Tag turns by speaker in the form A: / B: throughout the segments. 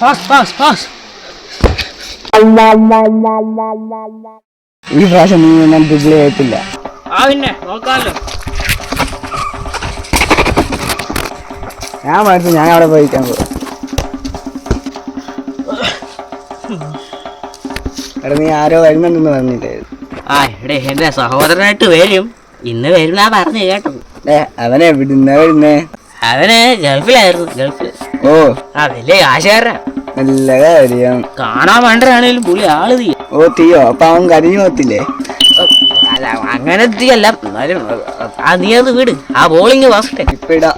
A: Pass pass pass
B: ഈ പ്രാവശ്യം നീ ഞാൻ ബിഗ്ലി ആയിട്ടില്ല
A: ആ പിന്നെ നോക്കാമല്ലോ.
B: ഞാൻ മനസ്സിൽ ഞാൻ അവിടെ പോയിക്കാൻ പോകും എടാ നീ ആരോ വരുന്നുണ്ടെന്ന് പറഞ്ഞില്ലേ?
A: ആ എടേ എന്റെ സഹോദരനായിട്ട് വരും. ഇന്ന് വരുന്നാ പറഞ്ഞു കേട്ടത്.
B: ഏ അവനെ വിടുന്ന വരുന്നേ?
A: അവന് ഗൾഫിലായിരുന്നു ഗൾഫിൽ
B: ഓ.
A: ആ വലിയ കാശുകാരനാ.
B: നല്ല കാര്യം.
A: കാണാൻ വേണ്ടതാണേലും പുള്ളി ആൾ തീ.
B: ഓ തീയോ? അപ്പൊ അവൻ കരിഞ്ഞു പോത്തില്ലേ
A: അല്ല അങ്ങനെ തീയല്ല. എന്നാലും ആ നീ അത് വീട്. ആ ബോളിങ് ഫസ്റ്റ്
B: ഇപ്പൊ ഇടാ.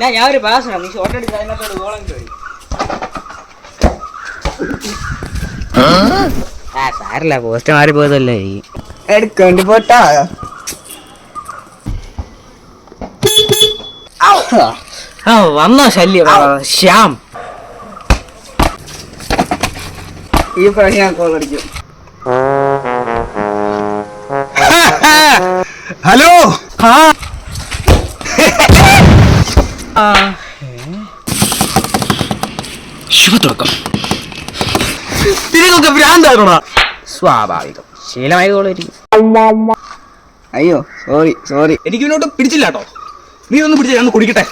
A: ഞാൻ ഞാൻ ഒരു പാസ് നീ ഷോർട്ട് അടിച്ച് അതിനകത്തോട് ഗോളം വരും ആ സാരില്ല പോസ്റ്റ് മാറി പോയതല്ലേ
B: എടുക്കേണ്ടി പോട്ടാ.
A: ആ വന്നോ ശല്യം. ശ്യാം.
B: ഈ പ്രാവശ്യം ഞാൻ കോൾ അടിക്കും. ഹലോ.
A: ആ. സ്വാഭാവികം. ശീലമായി
B: അയ്യോ സോറി സോറി
C: എനിക്ക് ഇവനോട്ട് പിടിച്ചില്ല കേട്ടോ. നീ ഒന്ന് പിടിച്ചില്ല ഒന്ന് കുടിക്കട്ടെ.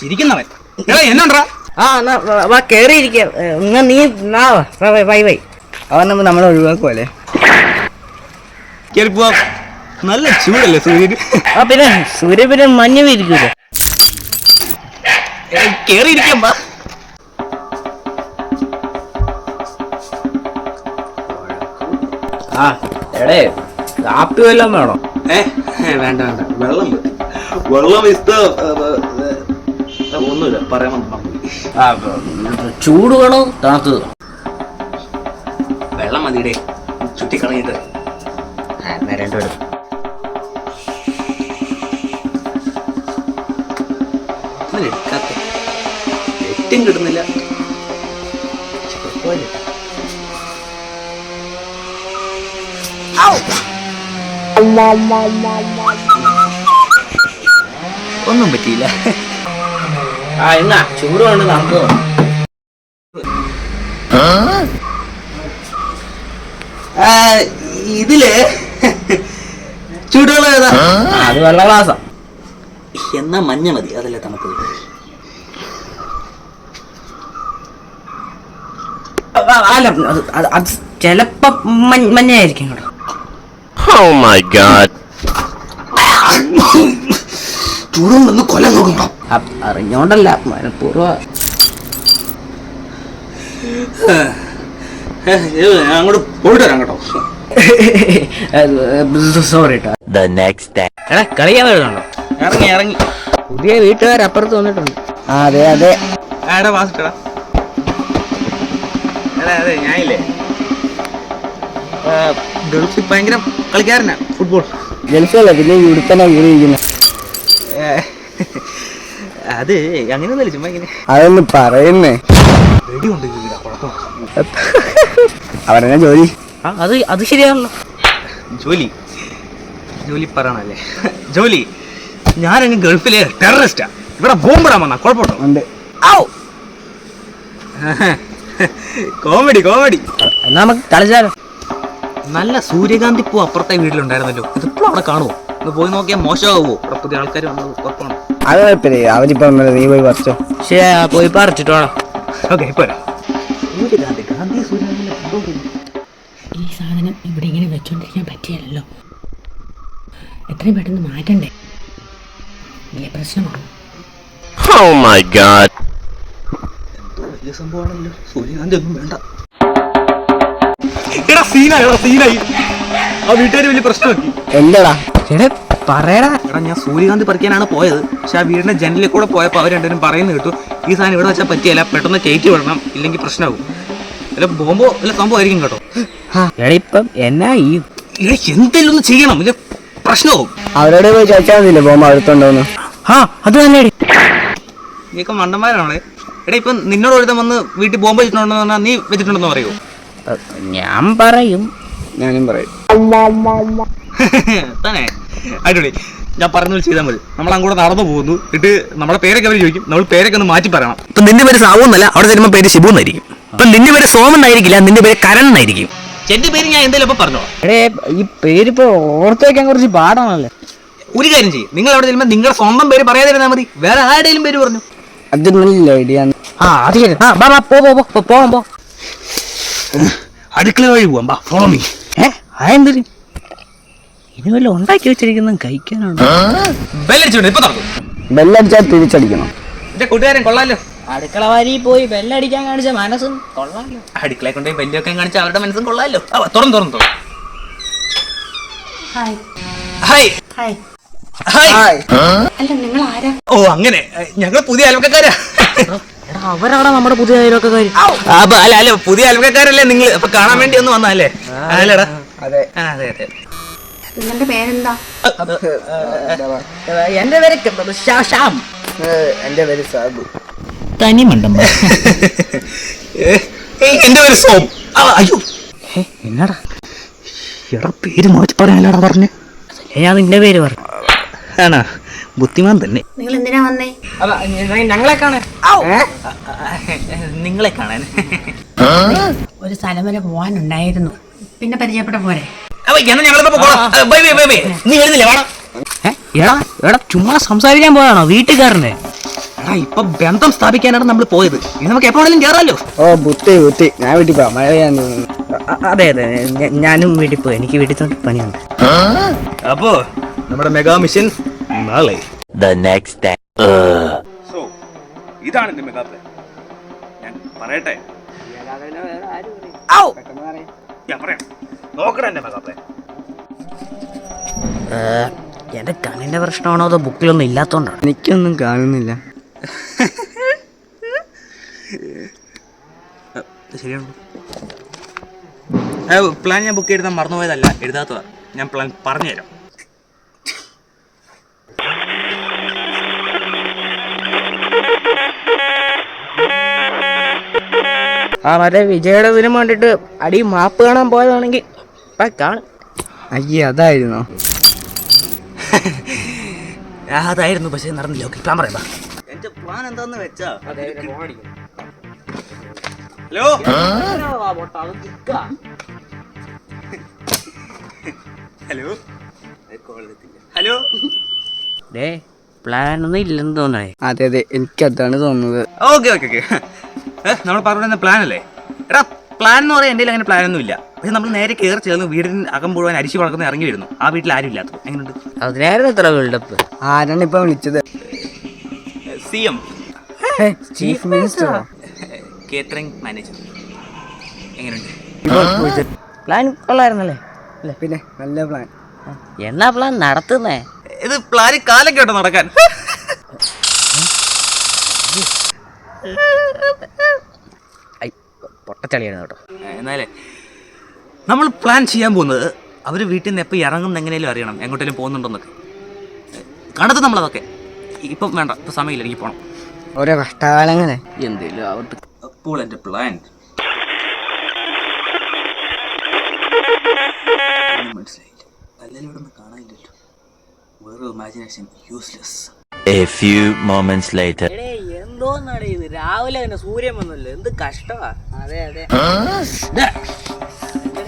C: ചിരിക്കുന്നവൻ. എടാ എന്നാണ്ടാ
A: ആ എന്നാ വാ, വാ കേറിയിരിക്കാം എന്നാ നീ നാ വാ, വാ, വാ, ബൈ ബൈ
B: അവൻ നമ്മൾ നമ്മളെ ഒഴിവാക്കുമല്ലേ
C: കേറി പോവാ. നല്ല ചൂടല്ലേ സൂര്യൻ.
A: ആ പിന്നെ സൂര്യ പിന്നെ മഞ്ഞ് വീരിക്കൂലേ
C: കേറി
A: ആ എടേ കാപ്പി വല്ലതും വേണോ?
C: ഏ വേണ്ട വേണ്ട. വെള്ളം മതി. വെള്ളം ഇസ്ത ഒന്നുമില്ല. പറയാൻ
A: ആ ചൂട് വേണോ? തണുത്തത്
C: വെള്ളം മതിയുടെ.
A: ചുറ്റിക്കളഞ്ഞിട്ട്. എന്നാ രണ്ടുപേരും
C: എടുക്കാത്ത. ഏറ്റവും കിട്ടുന്നില്ല കുഴപ്പമില്ല. ഒന്നും പറ്റിയില്ല.
A: ആ എന്നാ ചൂട് വേണ്ട
C: നമുക്ക് ഇതിൽ ചൂടുവെള്ളം ഏതാ?
A: അത് വെള്ള ഗ്ലാസാ.
C: എന്നാ മഞ്ഞ മതി അതല്ലേ തണുപ്പ്.
A: അല്ല അത് ചെലപ്പോ മഞ്ഞ മഞ്ഞായിരിക്കും കേട്ടോ.
D: Oh my god.
C: ചൂടും വന്ന് കൊല നോക്കണം
A: ആ, അറിഞ്ഞോണ്ടല്ല മനഃപൂർവ.
C: അങ്ങോട്ട് പോയിട്ട് വരാം കേട്ടോ.
A: സോറി കേട്ടോ
D: The next day.
A: എടാ വരുന്നുണ്ടോ?
C: ഇറങ്ങി ഇറങ്ങി.
A: പുതിയ വീട്ടുകാർ അപ്പുറത്ത് വന്നിട്ടുണ്ട്.
B: ആ അതെ അതെ.
C: എടാ വാസിട്ടടാ എടാ അതെ ഞാനില്ലേ. ഗൾഫിൽ ഭയങ്കര കളിക്കാരനാ. ഫുട്ബോൾ.
B: ഗൾഫല്ല പിന്നെ ഇവിടെ തന്നെ കീറിയിരിക്കുന്നത്
C: അത് അങ്ങനെയൊന്നുമില്ല ചുമ്മാ ഇങ്ങനെ.
B: അതൊന്ന് പറയുന്നേ.
C: വെടി കൊണ്ട് കീഴാ കുഴപ്പമാണ്
B: അവരെന്നെ ജോലി?
A: ആ അത് അത് ശരിയാണല്ലോ.
C: ജോലി. ജോലി പറയണല്ലേ ജോലി. ഞാനങ്ങ് ഗൾഫിലെ ടെററിസ്റ്റാ. ഇവിടെ ബോംബിടാൻ വന്നാ കുഴപ്പമുണ്ടോ?
B: ഉണ്ട്.
C: Comedy comedy.
A: എന്നാ നമുക്ക് കളിച്ചാലോ?
C: നല്ല സൂര്യകാന്തി പൂ അപ്പുറത്തെ വീട്ടിലുണ്ടായിരുന്നല്ലോ. ഇതിപ്പോഴും അവിടെ കാണുമോ ഒന്ന് പോയി നോക്കിയാൽ മോശമാവോ അവിടെ പുതിയ ആൾക്കാർ വന്നത് ഉറപ്പാണ്?
B: അത് കുഴപ്പമില്ല. അവരിപ്പോ നീ പോയി പറിച്ചോ
A: ശരി പോയി പറിച്ചിട്ടോ
C: ഓക്കെ. സൂര്യകാന്തി ഗാന്ധി സൂര്യകാന്തി ഒരു-
E: ഈ സാധനം ഇവിടെ ഇങ്ങനെ വെച്ചോണ്ടിരിക്കാൻ പറ്റിയല്ലോ എത്രയും പെട്ടെന്ന് മാറ്റണ്ടേ? വലിയ പ്രശ്നമാണ്
D: Oh my god.
C: എന്തോ വലിയ സംഭവമാണല്ലോ. സൂര്യകാന്തി ഒന്നും വേണ്ട. എടാ സീനായി എടാ സീനായി. ആ വീട്ടുകാർ വലിയ പ്രശ്നമാക്കി.
B: എന്താടാ?
A: പറയടാ.
C: എടാ ഞാൻ സൂര്യകാന്ത് പറിക്കാനാണ് പോയത്. പക്ഷെ ആ വീടിന്റെ ജനലിൽ കൂടെ പോയപ്പോൾ അവർ രണ്ടുപേരും പറയുന്നത് കേട്ടു ഈ സാധനം ഇവിടെ വെച്ചാൽ പറ്റിയല്ല പെട്ടെന്ന് കയറ്റി വിടണം ഇല്ലെങ്കിൽ പ്രശ്നമാകും. അല്ല ബോംബോ അല്ല സംഭവം ആയിരിക്കും കേട്ടോ.
A: എടാ ഇപ്പം എന്നാ ഈ
C: എടാ എന്തെങ്കിലും ഒന്ന് ചെയ്യണം ഇല്ല പ്രശ്നമാകും.
B: അവരോട് പോയി ചോദിച്ചാൽ മതിയില്ലേ പോകുമ്പോ അടുത്തുണ്ടോന്ന്
A: ആ അത് തന്നെ
C: നീക്കം മണ്ടന്മാരാണേ എടാ ഇപ്പം നിന്നോട് ഒരുത്തം വന്ന് വീട്ടിൽ ബോംബ് വെച്ചിട്ടുണ്ടെന്ന് പറഞ്ഞാൽ നീ വെച്ചിട്ടുണ്ടെന്ന് പറയുമോ
A: ഞാൻ പറയും.
B: ഞാനും പറയും.
C: തന്നെ അടിപൊളി. ഞാൻ പറഞ്ഞു ചെയ്താൽ മതി. നമ്മൾ അങ്ങോട്ട് നടന്നു പോകുന്നു. എന്നിട്ട് നമ്മുടെ പേരൊക്കെ അവർ ചോദിക്കും. നമ്മൾ പേരൊക്കെ ഒന്ന് മാറ്റി പറയണം.
F: ഇപ്പൊ നിന്റെ പേര് സാവു എന്നല്ല അവിടെ തരുമ്പോ പേര് ശിബു എന്നായിരിക്കും. ഇപ്പൊ നിന്റെ പേര് സോമൻ എന്നായിരിക്കില്ല നിന്റെ പേര് കരൺ എന്നായിരിക്കും.
C: എന്റെ പേര് ഞാൻ എന്തെങ്കിലും ഇപ്പൊ പറഞ്ഞോ
B: എടേ ഈ പേരിപ്പോ ഓർത്ത് വെക്കാൻ കുറച്ച് പാടാണല്ലേ?
C: ഒരു കാര്യം ചെയ്യും. നിങ്ങൾ അവിടെ ചെല്ലുമ്പോൾ നിങ്ങളുടെ സ്വന്തം പേര് പറയാതെ പറയാതിരുന്നാൽ മതി. വേറെ ആരുടെയും പേര് പറഞ്ഞു.
B: അത് നല്ല ഐഡിയ
A: ആ അത് ശരി. ആ ബാ പോ പോ പോ പോവാം പോ.
F: അടുക്കള വഴി പോവാം. ബാ ഫോളോ മീ
A: ഏ അതെന്തിന് ഇനി വല്ല ഉണ്ടാക്കി വെച്ചിരിക്കുന്ന കഴിക്കാനാണ്?
C: ബെല്ലടിച്ചോണ്ട് ഇപ്പൊ തുറക്കും.
B: ബെല്ലടിച്ചാൽ തിരിച്ചടിക്കണം.
C: എന്റെ കൂട്ടുകാരൻ കൊള്ളാലോ.
A: അടുക്കള വാരി പോയി ബെല്ലടിക്കാൻ കാണിച്ച മനസ്സും കൊള്ളാലോ.
C: അടുക്കളയെ കൊണ്ടുപോയി ബെല്ലൊക്കെ കാണിച്ച അവരുടെ മനസ്സും കൊള്ളാലോ. തുറന്നു തുറന്നു തുറന്നു.
E: ഹായ്.
C: ഹായ്.
E: ഹായ്.
C: ഹായ്.
E: അല്ല നിങ്ങൾ ആരാ
C: ഓ അങ്ങനെ. ഞങ്ങൾ പുതിയ അയൽവക്കക്കാരാ.
A: അവരാണ് നമ്മുടെ പുതിയ
C: അയൽവക്കാര് അല്ല അല്ല പുതിയ അയൽവക്കാരല്ലേ നിങ്ങൾ അപ്പൊ കാണാൻ വേണ്ടി ഒന്ന് വന്നല്ലേ അല്ലേടാ.
B: അതെ.
C: അതെ അതെ.
E: നിങ്ങളുടെ പേരെന്താ?
A: എന്റെ പേര് ശാം ശ്യാം
B: എന്റെ പേര് സാബു.
A: തനിമണ്ടം
C: ഏ, എന്റെ പേര് സോം. അയ്യോ.
A: എന്നാടാ?
C: എടാ പേര് മാറ്റി പറയാനല്ലടാ പറഞ്ഞു.
A: ഞാൻ നിന്റെ പേര് പറഞ്ഞു.
C: ആണാ? ബുദ്ധിമാൻ തന്നെ.
E: നിങ്ങൾ എന്തിനാ വന്നേ
A: ഞങ്ങളെ കാണാൻ.
C: നിങ്ങളെ കാണാൻ.
E: ഒരു സ്ഥലം വരെ പോവാനുണ്ടായിരുന്നു. പിന്നെ പരിചയപ്പെട്ട പോരെ?
C: നീ എഴുന്നില്ല? വേണം
A: എടാ എടാ ചുമ്മാ സംസാരിക്കാൻ പോയാണോ വീട്ടുകാരനെ?
C: എടാ ഇപ്പൊ ബന്ധം സ്ഥാപിക്കാനാണ് നമ്മൾ പോയത്. ഇനി നമുക്ക് എപ്പോ വേണമെങ്കിലും കേറാലോ.
B: ഓ ബുത്തി ബുത്തി ഞാൻ വീട്ടിൽ പോവാ. മഴ പെയ്യാൻ തോന്നുന്നു.
A: അതെ അതെ. ഞാനും വീട്ടിൽ പോയി. എനിക്ക് വീട്ടിൽ പണിയാണ്. പണിയുണ്ട്
C: അപ്പോ നമ്മുടെ മെഗാ മിഷൻ നാളെ
D: ദ നെക്സ്റ്റ്.
C: സോ ഇതാണ് എന്റെ മെഗാ പ്ലാൻ ഞാൻ പറയട്ടെ? ഔ! ഞാൻ പറയാം. നോക്കണ എന്റെ മെഗാ പ്ലാൻ
A: എന്റെ കണ്ണിന്റെ പ്രശ്നമാണോ അതോ ബുക്കിലൊന്നും ഇല്ലാത്തോണ്ടാണ്?
B: എനിക്കൊന്നും കാണുന്നില്ല.
C: ശരിയാണ്? പ്ലാൻ ഞാൻ ബുക്ക് എഴുതാൻ മറന്നുപോയതല്ല എഴുതാത്തതാ. ഞാൻ പ്ലാൻ പറഞ്ഞുതരാം.
A: ആ മറ്റേ വിജയുടെ ഇതിനും വേണ്ടിട്ട് അടി മാപ്പ് കാണാൻ പോയതാണെങ്കിൽ ഇപ്പൊ കാണും.
B: അയ്യേ അതായിരുന്നോ.
C: അതായിരുന്നു പക്ഷെ നടന്നില്ല. ഓക്കെ പ്ലാൻ പറയാം എന്റെ പ്ലാൻ എന്താന്ന് വെച്ചാ? ഹലോ? ഹലോ? ഹലോ?
A: പ്ലാൻ ഒന്നും ഇല്ലെന്ന് തോന്നണേ.
B: അതെ അതെ എനിക്ക് അതാണ് തോന്നുന്നത്.
C: Okay okay okay. നമ്മൾ പറഞ്ഞ പ്ലാൻ അല്ലേ? എടാ പ്ലാൻ എന്ന് പറയാൻ എന്റെ അങ്ങനെ പ്ലാൻ ഒന്നും ഇല്ല പക്ഷെ നമ്മൾ നേരെ കയറി ചേർന്ന് വീടിന് അകം മുഴുവൻ അരിച്ചു വളർന്ന് ഇറങ്ങി വരുന്നു. ആ വീട്ടിൽ ആരും ഇല്ലാത്തത് എങ്ങനെയുണ്ട്?
A: അതിനായിരുന്നു ഇത്ര വേൾഡപ്പ്
B: ആരാണ് ഇപ്പൊ വിളിച്ചത്?
C: C M
B: chief minister
C: catering manager എങ്ങനെയുണ്ട്?
A: പ്ലാൻ കൊള്ളായിരുന്നല്ലേ? അല്ലേ?
B: പിന്നെ നല്ല പ്ലാൻ
A: എന്നാ പ്ലാൻ നടത്തുന്നേ?
C: ഇത് പ്ലാൻ കാലൊക്കെ ഉണ്ടോ നടക്കാൻ.
A: പൊട്ടച്ചളിയായിരുന്നു കേട്ടോ.
C: എന്നാലേ നമ്മൾ പ്ലാൻ ചെയ്യാൻ പോകുന്നത് അവർ വീട്ടിൽ നിന്ന് എപ്പോൾ ഇറങ്ങുന്ന എങ്ങനെയും അറിയണം എങ്ങോട്ടേലും പോകുന്നുണ്ടോന്നൊക്കെ. കണ്ടത് നമ്മളതൊക്കെ. ഇപ്പം വേണ്ട ഇപ്പം സമയമില്ല എനിക്ക് പോകണം
B: ഓരോ കഷ്ടകാലങ്ങളെ.
A: എന്തേലും ആവട്ടെ.
C: അപ്പോൾ എന്റെ പ്ലാൻ മനസ്സിലായില്ല. അല്ലെങ്കിൽ ഇവിടെ നിന്ന് കാണാനില്ലല്ലോ. വേറെ imagination useless
D: A few moments later.
A: എന്തോന്നാണ് ഇത്? രാവിലെ തന്നെ സൂര്യൻ വന്നല്ലോ. എന്ത് കഷ്ടമാ അതെ അതെ.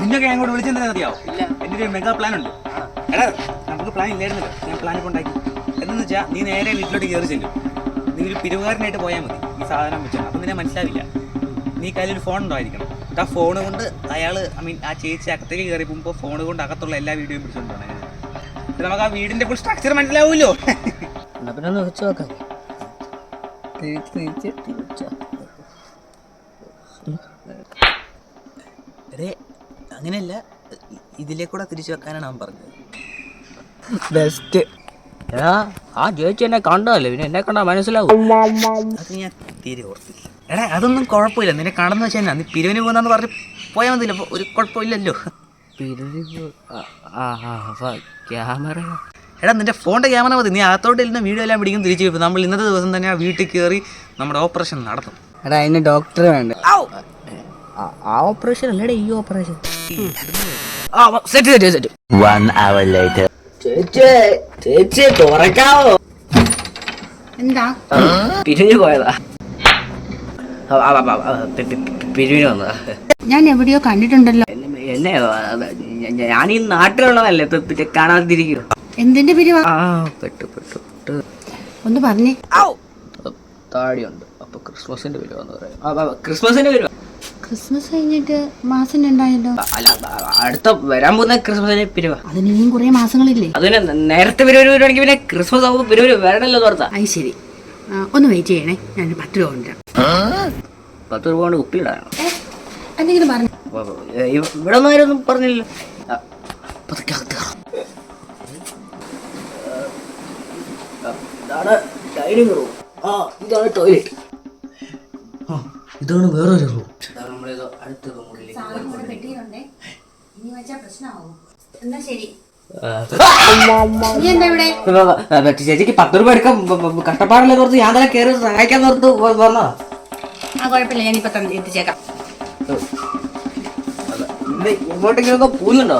C: നിന്നൊക്കെ അങ്ങോട്ട് വിളിച്ചെന്താ അറിയാവോ? എന്റെ ഒരു മെഗാ പ്ലാൻ ഉണ്ട്. എടാ നമുക്ക് പ്ലാൻ ഇല്ലായിരുന്നല്ലോ ഞാൻ പ്ലാൻ കൊണ്ടാക്കി ഉണ്ടാക്കി. എന്താന്ന് വെച്ചാൽ നീ നേരെ വീട്ടിലോട്ട് കയറി ചെല്ലും. നീ ഒരു പിരിവുകാരനായിട്ട് പോയാൽ മതി. ഈ സാധനം വെച്ചാൽ അപ്പം നിന്നെ മനസ്സിലാവില്ല. നീ കയ്യിലൊരു ഫോൺ ഉണ്ടായിരിക്കണം. എന്നിട്ട് ആ ഫോൺ കൊണ്ട് അയാൾ ഐ മീൻ ആ ചേച്ചി അകത്തേക്ക് കയറി പോകുമ്പോൾ ഫോൺ കൊണ്ട് അകത്തുള്ള എല്ലാ വീഡിയോയും പിടിച്ചുകൊണ്ടാണ് നമുക്ക് ആ വീടിന്റെ ഫുൾ സ്ട്രക്ചർ മനസ്സിലാവൂല്ലോ.
A: എന്നാ പിന്നെ ഒന്ന് വെച്ച് നോക്കാം.
C: അതെ അങ്ങനെയല്ല ഇതിലേ കൂടെ തിരിച്ചു വെക്കാനാണ് അവൻ പറഞ്ഞത്.
B: ബെസ്റ്റ്
A: എടാ ആ ചേച്ചി എന്നെ കണ്ടതല്ലേ? പിന്നെ എന്നെ കണ്ടാ മനസ്സിലാവും.
C: അത് ഞാൻ തീരെ ഓർത്തില്ല. എടാ അതൊന്നും കുഴപ്പമില്ല. നിന്നെ കാണുന്ന വെച്ചാൽ നീ പിരിവിന് പോകുന്നെന്ന് പറഞ്ഞ് പോയാൽ മതിയില്ല. അപ്പോൾ ഒരു കുഴപ്പമില്ലല്ലോ.
A: ക്യാമറ.
C: എടാ നിന്റെ ഫോണിന്റെ ക്യാമറ മതി. നീ അകത്തോട്ട് ഇരുന്ന് വീഡിയോ എല്ലാം പിടിക്കും തിരിച്ചു വെക്കും നമ്മൾ ഇന്നത്തെ ദിവസം തന്നെ ആ വീട്ടിൽ കയറി നമ്മുടെ ഓപ്പറേഷൻ നടത്തും.
B: എടാ അതിന് ഡോക്ടർ വേണ്ട.
A: ആ ഓപ്പറേഷൻ അല്ലടേ ഈ operation
F: set set set.
D: One hour later
A: ചേച്ചി ചേച്ചി തുറക്കാവോ?
E: എന്താ?
A: പിരിഞ്ഞു പോയതാ. പിരിവിന് വന്നതാ.
E: ഞാൻ എവിടെയോ കണ്ടിട്ടുണ്ടല്ലോ.
A: എന്നെ ഞാൻ ഈ നാട്ടിലുള്ളതല്ലേ കാണാതിരിക്കും.
E: എന്തിന്റെ പിരിവാ?
A: ആ പെട്ടു പെട്ടു പെട്ടു.
E: ഒന്ന് പറഞ്ഞേ.
A: താടിയുണ്ട്. അപ്പൊ ക്രിസ്മസിന്റെ പിരിവാന്ന് പറയാം. ക്രിസ്മസിന്റെ പിരിവാ.
E: ക്രിസ്മസ് കഴിഞ്ഞിട്ട് മാസം രണ്ടായല്ലോ
A: അല്ല അടുത്ത വരാൻ പോകുന്ന ക്രിസ്മസിന്റെ പിരിവാ
E: അതിന് ഇനിയും കുറെ മാസങ്ങളില്ലേ?
A: അതിന് നേരത്തെ പിരിവ് വരുവാണെങ്കിൽ പിന്നെ ക്രിസ്മസ് ആകുമ്പോൾ പിരിവ് വരണല്ലോ തോർത്താ
E: അത് ശരി. ഒന്ന് വെയിറ്റ് ചെയ്യണേ. ഞാൻ പത്ത് രൂപ കൊണ്ടുവരാം
A: പത്ത് രൂപ കൊണ്ട് ഉപ്പിലിടാനോ?
E: എന്തെങ്കിലും പറഞ്ഞു?
A: ഇവിടെ ഒന്നും പറഞ്ഞില്ല ഇതാണ് ഡൈനിങ് റൂം ആ ഇതാണ് ടോയ്ലറ്റ് ആ ഇതാണ് വേറൊരു റൂം. അടുത്ത ചേച്ചിക്ക് പത്ത് രൂപ എടുക്കാൻ കഷ്ടപ്പാടല്ലേ ഓർത്ത് ഞാൻ തന്നെ കയറി സഹായിക്കാൻ ഓർത്ത് വന്നതാ.
E: ആ കുഴപ്പമില്ല ഞാനിപ്പോ എത്തിച്ചേക്കാം.
A: പോകുന്നുണ്ടോ?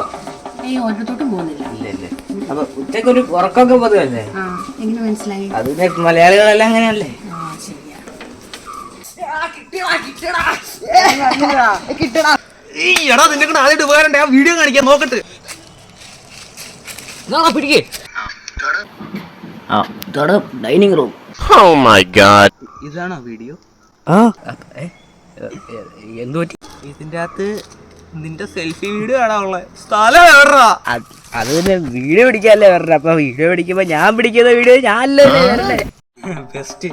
E: ഏയ് ഒരിടത്തോട്ടും പോകുന്നില്ല.
A: ഇല്ല ഇല്ല. അപ്പൊ ഉച്ചയ്ക്ക് ഒരു ഉറക്കമൊക്കെ പതിവല്ലേ?
E: ആ എങ്ങനെ മനസ്സിലായി?
A: അത് മലയാളികളെല്ലാം അങ്ങനെയല്ലേ?
F: ഈ എടാ നിന്നെ കൊണ്ട് ആദ്യമായിട്ട് ഉപകാരം ആ വീഡിയോ കാണിക്കാൻ നോക്കട്ടെ.
A: പിടിക്കേ. ആ ഇതാണ് dining room
D: oh my god
C: ഇതാണോ വീഡിയോ
A: ആ. എന്തു പറ്റി?
C: ഇതിന്റെ അകത്ത് നിന്റെ സെൽഫി വീഡിയോ ആണോ ഉള്ളത് സ്ഥലം എവിടാ?
A: അത് പിന്നെ വീഡിയോ പിടിക്കാല്ലേ വേറെ അപ്പൊ വീഡിയോ പിടിക്കുമ്പോ ഞാൻ പിടിക്കുന്ന വീഡിയോ ഞാനല്ലേ
C: ബെസ്റ്റ്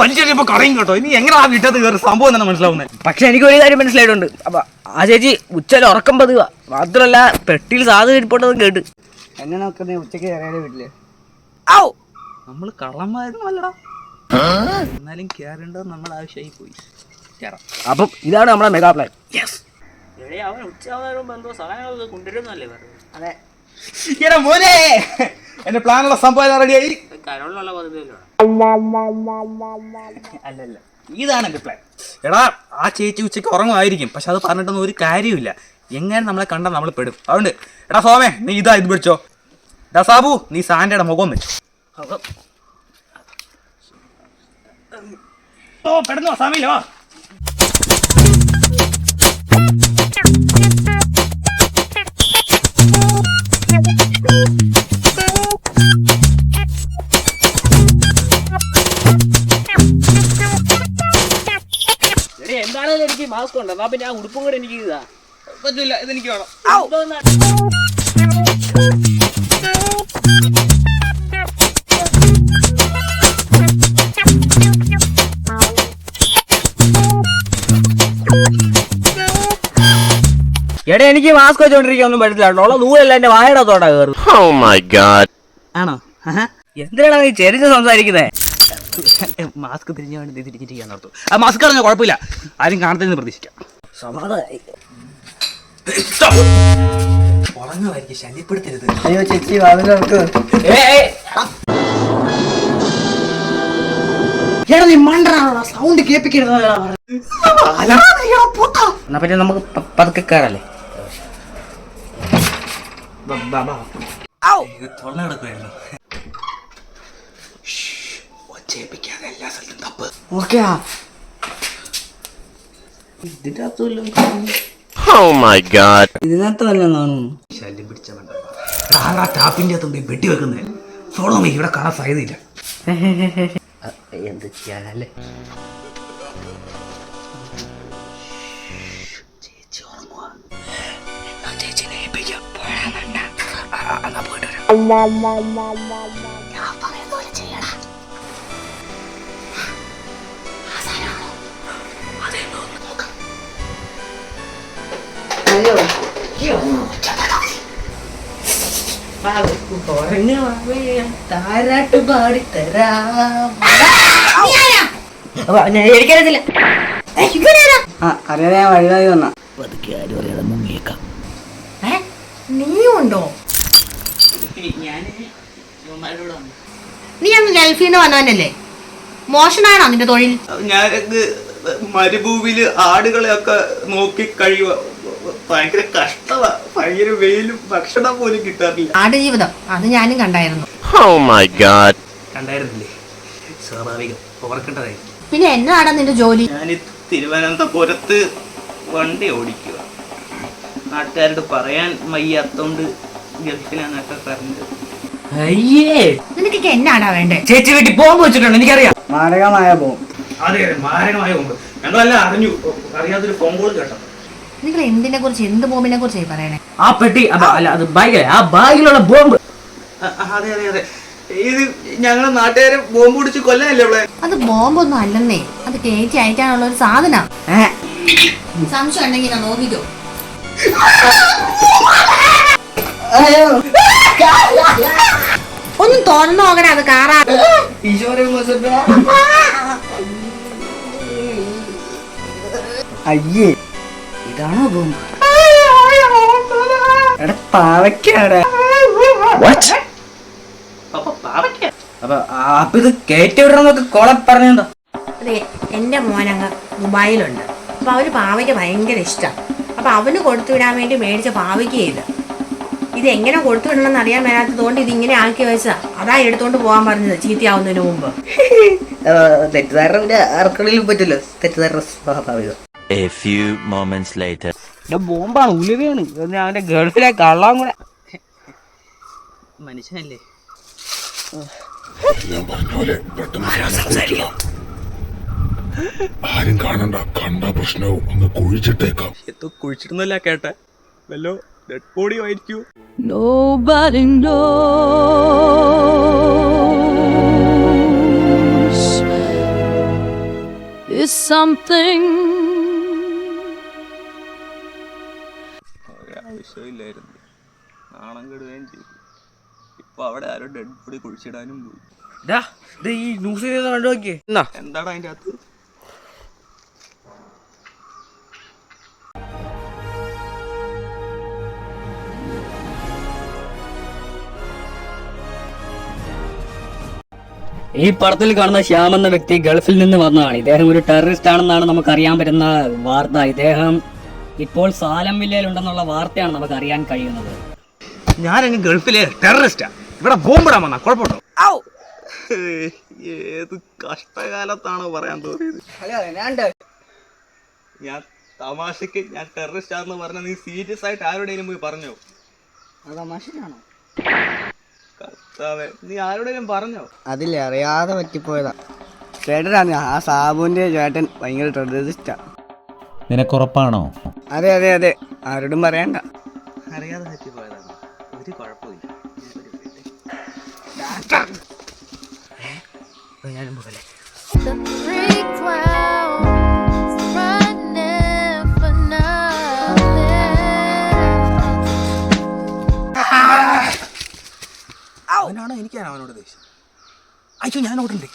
C: വലിച്ചപ്പോ കറയും കേട്ടോ. ഇനി എങ്ങനെ ആ വീട്ടത്ത് കയറി സംഭവം തന്നെ മനസ്സിലാവുന്നത്
A: പക്ഷെ എനിക്ക് ഒരു കാര്യം മനസ്സിലായിട്ടുണ്ട്. അപ്പൊ ആ ചേച്ചി ഉച്ചയിൽ ഉറക്കം പതുക മാത്രല്ല പെട്ടിയിൽ സാധനം ഇരിപ്പോട്ടതും കേട്ട്.
B: എന്നെ നോക്കുന്നേ ഉച്ചയ്ക്ക് കയറിയാലേ വീട്ടിൽ.
A: ഔ!
C: നമ്മൾ കള്ളന്മാരൊന്നും അല്ലടാ. എന്നാലും കയറേണ്ടത് നമ്മൾ ആവശ്യമായി പോയി. കേറാം
A: അപ്പം ഇതാണ് നമ്മുടെ മെഗാ പ്ലാൻ യെസ് അവൻ ഉച്ചയാവുന്ന എന്തോ സാധനങ്ങളൊക്കെ കൊണ്ടുവരുന്നല്ലേ അതെ.
C: എടാ മോനെ! എന്റെ പ്ലാനുള്ള സംഭവം റെഡിയായി
A: പദ്ധതിയിലാണ്
C: അല്ലല്ല ഇതാണ് എന്റെ പ്ലാൻ എടാ ആ ചേച്ചി ഉച്ചയ്ക്ക് ഉറങ്ങുമായിരിക്കും പക്ഷെ അത് പറഞ്ഞിട്ടൊന്നും ഒരു കാര്യമില്ല എങ്ങനെ നമ്മളെ കണ്ടാൽ നമ്മൾ പെടും അതുകൊണ്ട് എടാ സോമേ നീ ഇതാ ഇത് പിടിച്ചോ എടാ സാബു നീ സാൻഡയുടെ മുഖം വെച്ചു ഓ പെടുന്നോ സാമിയിലോ
A: ഉണ്ട്? എന്നാ പിന്നെ ആ ഉടുപ്പും കൂടെ എനിക്ക് ഇതാ.
C: പറ്റില്ല ഇതെനിക്ക് വേണം.
A: എടാ എനിക്ക് മാസ്ക് വെച്ചോണ്ടിരിക്കാൻ ഒന്നും പറ്റത്തില്ല കേട്ടോ ഉള്ള ദൂരല്ല എന്റെ വായടത്തോടാ കേറു കയറും
D: Oh my
C: ആണോ?
A: എന്തിനാണ് നീ ചെരിച്ച് സംസാരിക്കുന്നേ?
C: മാസ്ക് തിരിഞ്ഞു വേണ്ടി തിരിച്ചിരിക്കാൻ നടത്തു ആ മാസ്ക് കളഞ്ഞ കുഴപ്പമില്ല. ആരും കാണത്തില്ലെന്ന് പ്രതീക്ഷിക്കാം.
A: സമാധാനായി
C: ഉറങ്ങുമായിരിക്കും ശല്യപ്പെടുത്തരുത്.
B: അയ്യോ ചേച്ചി വാതിലോർക്ക്
A: എടാ നീ മണ്ടാണോ സൗണ്ട് കേൾപ്പിക്കരുത് എന്നാ പിന്നെ നമുക്ക് പതുക്കെ കയറല്ലേ
C: തൊള്ള കിടക്കുമായിരുന്നു ഒച്ചേപ്പിക്കാതെ എല്ലാ സ്ഥലത്തും തപ്പ്
A: ഓക്കെ ഇതിന്റെ അകത്തും
D: Oh my god.
A: ഇതിനകത്ത് വല്ല കാണുന്നു.
C: ശല്യം പിടിച്ച വേണ്ട ടാപ്പിന്റെ അകത്തുണ്ട് ഈ വെട്ടി വെക്കുന്നേ. ഫോളോ മീ ഇവിടെ കാണാൻ സാധ്യതയില്ല.
A: എന്ത് ചെയ്യാനല്ലേ?
C: ചേച്ചിനെ ഏൽപ്പിക്കാം. പോയാ വേണ്ട. എന്നാ പോയിട്ട് വരാം.
A: താരാട്ട് പാടിത്തരാം. എനിക്കറിയത്തില്ല.
B: ആ അറിയാതെ ഞാൻ വഴിതായി വന്ന.
A: പതുക്കെ ആരും അറിയാതെ മുങ്ങിയേക്കാം.
E: ഏ നീയും ഉണ്ടോ? നീ അന്ന് ഗൾഫിൽ നിന്ന് വന്നവനല്ലേ? മോശമാണോ നിന്റെ തൊഴിൽ?
C: ഞാൻ മരുഭൂമിയിൽ ആടുകളെ ഒക്കെ നോക്കി കഴിയുക ഭയങ്കര കഷ്ടമാ ഭയങ്കര വെയിലും ഭക്ഷണം പോലും കിട്ടാറില്ല.
E: ആടുജീവിതം അത് ഞാനും കണ്ടായിരുന്നു.
D: Oh my god.
C: കണ്ടായിരുന്നില്ലേ? സ്വാഭാവികം ഓർക്കേണ്ടതായിരുന്നു
E: പിന്നെ എന്നാടാ നിന്റെ ജോലി?
C: ഞാൻ തിരുവനന്തപുരത്ത് വണ്ടി ഓടിക്കുക നാട്ടുകാരോട് പറയാൻ വയ്യാത്തോണ്ട് ഗൾഫിലാന്നൊക്കെ പറഞ്ഞത്
B: അയ്യേ!
E: നിനക്കൊക്കെ എന്നാടാ വേണ്ടേ?
B: ചേച്ചി വീട്ടിൽ ബോംബ് വെച്ചിട്ടുണ്ട് എനിക്കറിയാം.
A: മാരകമായ ബോംബ്.
C: അതെ അതെ മാരകമായ ബോംബ്. ഞങ്ങളെല്ലാം അറിഞ്ഞു. അറിയാത്തൊരു ഫോൺ കോൾ കേട്ടോ.
E: നിങ്ങൾ എന്തിനെ കുറിച്ച് എന്ത് ബോംബിനെ കുറിച്ച് പറയണേ?
B: ആ പെട്ടി അപ്പൊ അല്ല അത് ബാഗിലെ ആ ബാഗിലുള്ള ബോംബ്.
C: അതെ അതെ അതെ. ഇത് ഞങ്ങളെ നാട്ടുകാരെ ബോംബ് പിടിച്ച് കൊല്ലാനല്ലേ ഇവിടെ
E: അത് ബോംബൊന്നും അല്ലെന്നേ. അത് കയറ്റി അയക്കാനുള്ള ഒരു സാധന.
B: ഒന്നും
E: സംശയം ഉണ്ടെങ്കിൽ ഞാൻ നോക്കിക്കോ. ഒന്ന് തുറന്നു നോക്കണേ അത് കാറാ.
A: അയ്യേ. ഇതാണോ ബോംബ് എടാ പാവയ്ക്കാടാ.
C: അപ്പൊ പാവയ്ക്ക.
B: അപ്പൊ ആ, അപ്പൊ ഇത് കയറ്റി വിടണമെന്നൊക്കെ കോളെ പറഞ്ഞോ
E: അതെ എന്റെ മോനങ്ങ് ദുബായിലുണ്ട്. അപ്പൊ അവന് പാവയ്ക്ക് ഭയങ്കര ഇഷ്ടം. അപ്പൊ അവന് കൊടുത്തു വിടാൻ വേണ്ടി മേടിച്ച പാവയ്ക്ക് ചെയ്ത് ഇത് എങ്ങനെ കൊടുത്തു വിടണമെന്ന് അറിയാൻ മേലാത്തതുകൊണ്ട് ഇത് ഇങ്ങനെ ആക്കി വെച്ചതാ. അതാ എടുത്തോണ്ട് പോകാൻ പറഞ്ഞത് ചീത്തയാവുന്നതിന് മുമ്പ്.
A: തെറ്റിദ്ധാരണ ആർക്കെങ്കിലും പറ്റില്ല? തെറ്റിദ്ധാരണ സ്വാഭാവികം
D: A few moments later.
B: ബോംബാണ് ഉലുവയാണ്. ഇത് അവന്റെ ഗൾഫിലെ കള്ളാൻ കൂടെ.
C: മനുഷ്യനല്ലേ?
G: ഞാൻ പറഞ്ഞ പോലെ പെട്ടെന്ന് ആരും കാണണ്ട കണ്ട പ്രശ്നവും അങ്ങ് കുഴിച്ചിട്ടേക്കാം.
C: എത്തോ കുഴിച്ചിടുന്നല്ല കേട്ടെ? വല്ലോ ഡെഡ് ബോഡി ആയിരിക്കൂ.
H: Nobody knows. It's something
C: ഒരാവശ്യമില്ലായിരുന്നു നാണം കെടുകയും ചെയ്തു. ഇപ്പൊ അവിടെ ആരോ ഡെഡ് ബോഡി കുഴിച്ചിടാനും പോയി.
B: ഈ ന്യൂസ് കണ്ടു നോക്കിയേ. എന്നാ?
C: എന്താണ് അതിന്റെ അകത്ത്?
I: ഈ പടത്തിൽ കാണുന്ന ശ്യാം എന്ന വ്യക്തി ഗൾഫിൽ നിന്ന് വന്നതാണ്. ഇദ്ദേഹം ഒരു ടെററിസ്റ്റ് ആണെന്നാണ് നമുക്കറിയാൻ പറ്റുന്ന വാർത്ത. ഇദ്ദേഹം ഇപ്പോൾ സാലം വില്ലയിലുണ്ടെന്നുള്ള വാർത്തയാണ് നമുക്ക് അറിയാൻ കഴിയുന്നത്.
C: ഞാനങ്ങ് ഗൾഫിലെ ടെററിസ്റ്റാ. ഇവിടെ ബോംബിടാൻ വന്ന. കുഴപ്പമുണ്ടോ? ഏത് കഷ്ടകാലത്താണോ പറയാൻ തോന്നിയത്. ഞാൻ തമാശക്ക് ഞാൻ ടെററിസ്റ്റ് ആണെന്ന് പറഞ്ഞ നീ സീരിയസ് ആയിട്ട് ആരോടെങ്കിലും പോയി പറഞ്ഞോ?
A: തമാശയാണോ?
C: കർത്താവേ നീ ആരോടെങ്കിലും പറഞ്ഞോ?
A: അതില്ലേ അറിയാതെ പറ്റിപ്പോയതാ. ചേട്ടനാണ് ആ സാബുവിന്റെ ചേട്ടൻ. ഭയങ്കര ടെററിസ്റ്റാ.
J: നിനക്കുറപ്പാണോ?
A: അതെ അതെ അതെ. ആരോടും പറയണ്ട.
C: അറിയാതെ പറ്റിപ്പോയതാണ് ഒരു കുഴപ്പമില്ല. അവനാണോ എനിക്കാണോ അവനോട് ദേഷ്യം? അയ്യോ ഞാൻ ഓടണ്ടേ